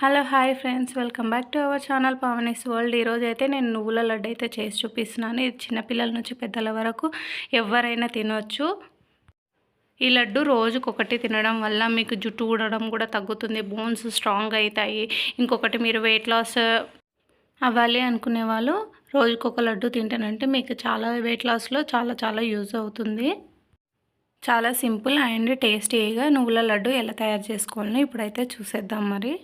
Hello hi friends. Welcome back to our channel Pavani's world. ఈరోజు అయితే నేను నువ్వుల లడ్డు అయితే చేసి చూపిస్తున్నాను. ఇది చిన్నపిల్లల నుంచి పెద్దల వరకు ఎవరైనా తినవచ్చు ఈ లడ్డు రోజుకొకటి తినడం వల్ల మీకు జుట్టు ఊడడం కూడా తగ్గుతుంది బోన్స్ స్ట్రాంగ్ అవుతాయి. ఇంకొకటి మీరు వెయిట్ లాస్ అవ్వాలి అనుకునే వాళ్ళు రోజుకొక లడ్డు తింటానంటే మీకు చాలా వెయిట్ లాస్లో చాలా చాలా యూజ్ అవుతుంది. చాలా సింపుల్ అండ్ టేస్టీగా నువ్వుల లడ్డు ఎలా తయారు చేసుకోవాలని ఇప్పుడైతే చూసేద్దాం మరి.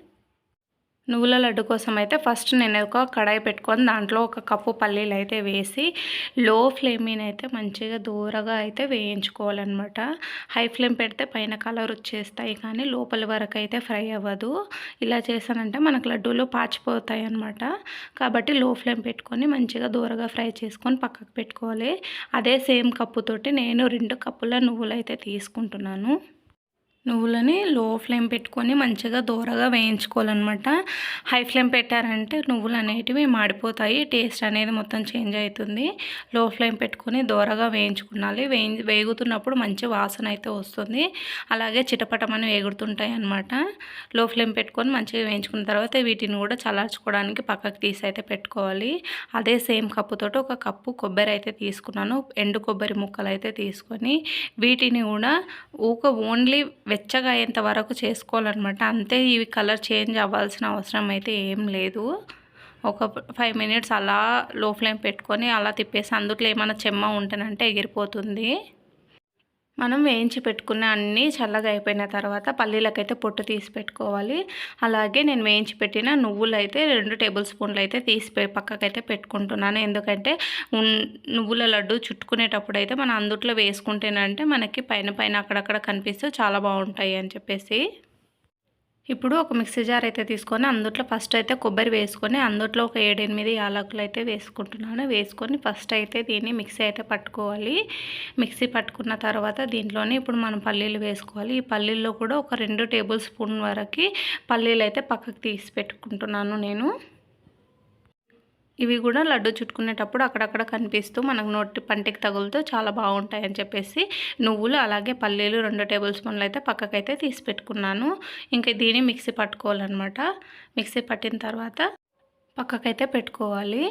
నువ్వుల లడ్డు కోసం అయితే ఫస్ట్ నేను ఒక కడాయి పెట్టుకొని దాంట్లో ఒక కప్పు పల్లీలు అయితే వేసి లో ఫ్లేమ్ మీద అయితే మంచిగా దూరగా అయితే వేయించుకోవాలన్నమాట. హై ఫ్లేమ్ పెడితే పైన కలర్ వచ్చేస్తాయి కానీ లోపల వరకు అయితే ఫ్రై అవ్వదు. ఇలా చేసానంటే మనకు లడ్డూలు పాచిపోతాయి అనమాట కాబట్టి లో ఫ్లేమ్ పెట్టుకొని మంచిగా దూరగా ఫ్రై చేసుకొని పక్కకు పెట్టుకోవాలి. అదే సేమ్ కప్పుతోటి నేను రెండు కప్పుల నువ్వులు అయితే తీసుకుంటున్నాను. నువ్వులని లో ఫ్లేమ్ పెట్టుకొని మంచిగా దూరగా వేయించుకోవాలన్నమాట. హై ఫ్లేమ్ పెట్టారంటే నువ్వులు అనేటివి మాడిపోతాయి టేస్ట్ అనేది మొత్తం చేంజ్ అవుతుంది లో ఫ్లేమ్ పెట్టుకొని దూరగా వేయించుకున్నాలి. వేయి వేగుతున్నప్పుడు మంచి వాసన అయితే వస్తుంది. అలాగే చిటపటమని వేగుతుంటాయి అనమాట లో ఫ్లేమ్ పెట్టుకొని మంచిగా వేయించుకున్న తర్వాత వీటిని కూడా చల్లార్చుకోవడానికి పక్కకు తీసి అయితే పెట్టుకోవాలి. అదే సేమ్ కప్పుతోటి ఒక కప్పు కొబ్బరి అయితే తీసుకున్నాను. ఎండు కొబ్బరి ముక్కలు అయితే తీసుకొని వీటిని కూడా ఊక ఓన్లీ వెచ్చగా అయ్యేంత వరకు చేసుకోవాలన్నమాట. అంతే ఇవి కలర్ చేంజ్ అవ్వాల్సిన అవసరం అయితే ఏం లేదు. ఒక ఫైవ్ మినిట్స్ అలా లో ఫ్లేమ్ పెట్టుకొని అలా తిప్పేసి అందుట్లో ఏమైనా చెమ్మ ఉంటేనంటే ఎగిరిపోతుంది. మనం వేయించి పెట్టుకున్న అన్నీ చల్లగా అయిపోయిన తర్వాత పల్లీలకైతే పొట్టు తీసి పెట్టుకోవాలి. అలాగే నేను వేయించి పెట్టిన నువ్వులు అయితే రెండు టేబుల్ స్పూన్లు అయితే తీసి పక్కకైతే పెట్టుకుంటున్నాను. ఎందుకంటే నువ్వుల లడ్డు చుట్టుకునేటప్పుడు అయితే మనం అందుట్లో వేసుకుంటేనంటే మనకి పైన పైన అక్కడక్కడ కనిపిస్తూ చాలా బాగుంటాయి అని చెప్పేసి. ఇప్పుడు ఒక మిక్సీ జార్ అయితే తీసుకొని అందుట్లో ఫస్ట్ అయితే కొబ్బరి వేసుకొని అందుట్లో ఒక ఏడెనిమిది యాలకులు అయితే వేసుకుంటున్నాను. వేసుకొని ఫస్ట్ అయితే దీన్ని మిక్సీ అయితే పట్టుకోవాలి. మిక్సీ పట్టుకున్న తర్వాత దీంట్లోనే ఇప్పుడు మనం పల్లీలు వేసుకోవాలి. ఈ పల్లీల్లో కూడా ఒక రెండు టేబుల్ స్పూన్ వరకు పల్లీలు అయితే పక్కకు తీసి పెట్టుకుంటున్నాను నేను. ఇవి కూడా లడ్డు చుట్టుకునేటప్పుడు అక్కడక్కడ కనిపిస్తూ మనకు నోటి పంటికి తగులుతూ చాలా బాగుంటాయి అని చెప్పేసి నువ్వులు అలాగే పల్లీలు రెండు టేబుల్ స్పూన్లు అయితే పక్కకైతే తీసి పెట్టుకున్నాను. ఇంకా దీన్ని మిక్సీ పట్టుకోవాలన్నమాట. మిక్సీ పట్టిన తర్వాత పక్కకైతే పెట్టుకోవాలి.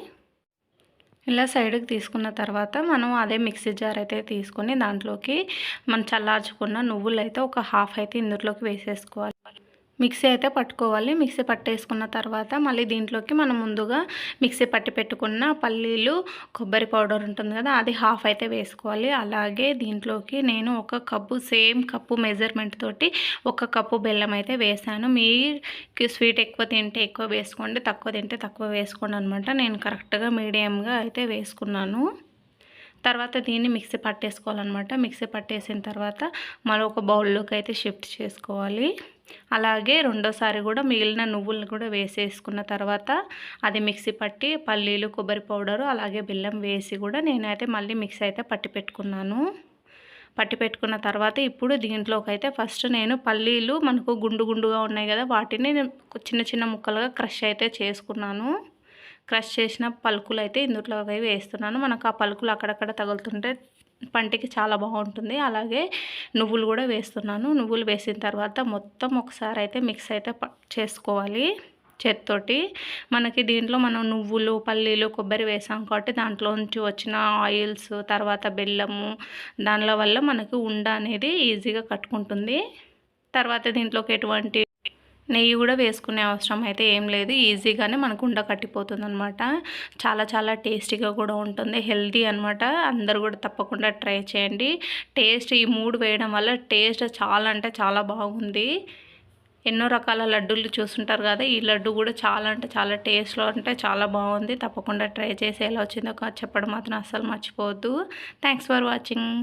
ఇలా సైడ్కి తీసుకున్న తర్వాత మనం అదే మిక్సీ జార్ అయితే తీసుకొని దాంట్లోకి మనం చల్లార్చుకున్న నువ్వులు అయితే ఒక హాఫ్ అయితే ఇందులోకి వేసేసుకోవాలి. మిక్సీ అయితే పట్టుకోవాలి. మిక్సీ పట్టేసుకున్న తర్వాత మళ్ళీ దీంట్లోకి మనం ముందుగా మిక్సీ పట్టి పెట్టుకున్న పల్లీలు కొబ్బరి పౌడర్ ఉంటుంది కదా అది హాఫ్ అయితే వేసుకోవాలి. అలాగే దీంట్లోకి నేను ఒక కప్పు సేమ్ కప్పు మెజర్మెంట్ తోటి ఒక కప్పు బెల్లం అయితే వేసాను. మీకు స్వీట్ ఎక్కువ తింటే ఎక్కువ వేసుకోండి తక్కువ తింటే తక్కువ వేసుకోండి అనమాట నేను కరెక్ట్గా మీడియంగా అయితే వేసుకున్నాను. తర్వాత దీన్ని మిక్సీ పట్టేసుకోవాలన్నమాట. మిక్సీ పట్టేసిన తర్వాత మరొక బౌల్లోకి అయితే షిఫ్ట్ చేసుకోవాలి. అలాగే రెండోసారి కూడా మిగిలిన నువ్వులను కూడా వేసేసుకున్న తర్వాత అది మిక్సీ పట్టి పల్లీలు కొబ్బరి పౌడరు అలాగే బెల్లం వేసి కూడా నేనైతే మళ్ళీ మిక్సీ అయితే పట్టి పెట్టుకున్నాను. పట్టి పెట్టుకున్న తర్వాత ఇప్పుడు దీంట్లోకి అయితే ఫస్ట్ నేను పల్లీలు మనకు గుండు గుండుగా ఉన్నాయి కదా వాటిని చిన్న చిన్న ముక్కలుగా క్రష్ అయితే చేసుకున్నాను. క్రష్ చేసిన పలుకులు అయితే ఇందులో వేస్తున్నాను. మనకు ఆ పలుకులు అక్కడక్కడ తగులుతుంటే పంటికి చాలా బాగుంటుంది. అలాగే నువ్వులు కూడా వేస్తున్నాను. నువ్వులు వేసిన తర్వాత మొత్తం ఒకసారి అయితే మిక్స్ అయితే చేసుకోవాలి చేత్తోటి. మనకి దీంట్లో మనం నువ్వులు పల్లీలు కొబ్బరి వేసాం కాబట్టి దాంట్లో నుంచి వచ్చిన ఆయిల్స్ తర్వాత బెల్లము దానిలో వల్ల మనకి ఉండ అనేది ఈజీగా కట్టుకుంటుంది. తర్వాత దీంట్లోకి ఎటువంటి నెయ్యి కూడా వేసుకునే అవసరం అయితే ఏం లేదు. ఈజీగానే మనకు ఉండ కట్టిపోతుంది అనమాట చాలా చాలా టేస్టీగా కూడా ఉంటుంది. హెల్దీ అనమాట అందరు కూడా తప్పకుండా ట్రై చేయండి. టేస్ట్ ఈ మూడు వేయడం వల్ల టేస్ట్ చాలా అంటే చాలా బాగుంది. ఎన్నో రకాల లడ్డూలు చూస్తుంటారు కదా ఈ లడ్డు కూడా చాలా అంటే చాలా టేస్ట్లో అంటే చాలా బాగుంది. తప్పకుండా ట్రై చేసి ఎలా వచ్చిందో చెప్పడం మాత్రం అస్సలు మర్చిపోవద్దు. Thanks for watching.